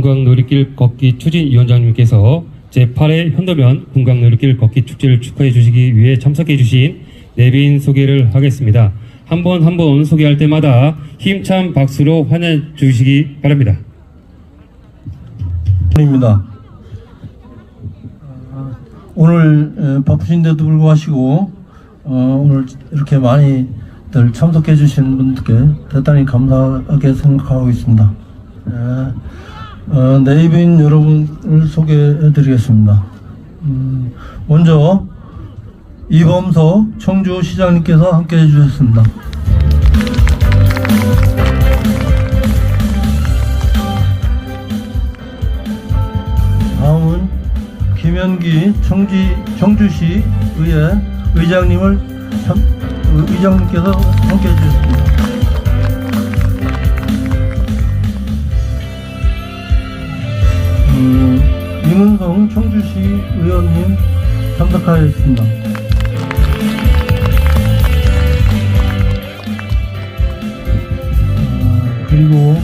군광놀이길 걷기 추진위원장님께서 제8회 현도면 군광놀이길 걷기 축제를 축하해 주시기 위해 참석해 주신 내빈 소개를 하겠습니다. 한 번 한 번 소개할 때마다 힘찬 박수로 환영해 주시기 바랍니다. 입니다. 오늘 에, 바쁘신데도 불구하고 어, 오늘 이렇게 많이들 참석해 주신 분들께 대단히 감사하게 생각하고 있습니다. 에, 어, 네이빈 여러분을 소개해 드리겠습니다. 음, 먼저 이범석 청주시장님께서 함께 해주셨습니다. 다음은 김현기 청지, 청주시 의회 의장님을 의장님께서 함께 해주셨습니다. 이문성 청주시 의원님 참석하였습니다. 아, 그리고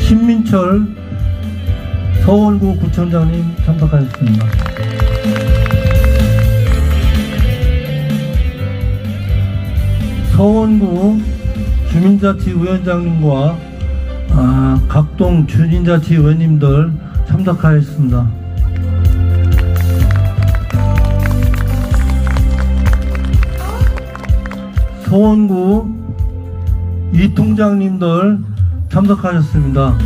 신민철 서울구 구청장님 참석하셨습니다. 서원구 주민자치위원장님과 아, 각동 주민자치위원님들 참석하였습니다. 서원구 이 통장님들 참석하셨습니다.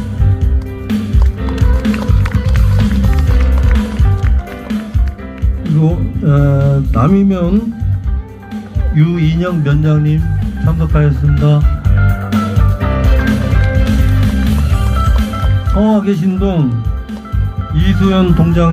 그리고 어, 남이면 유인영 면장님 참석하였습니다. 성화 계신 동 이수연 동장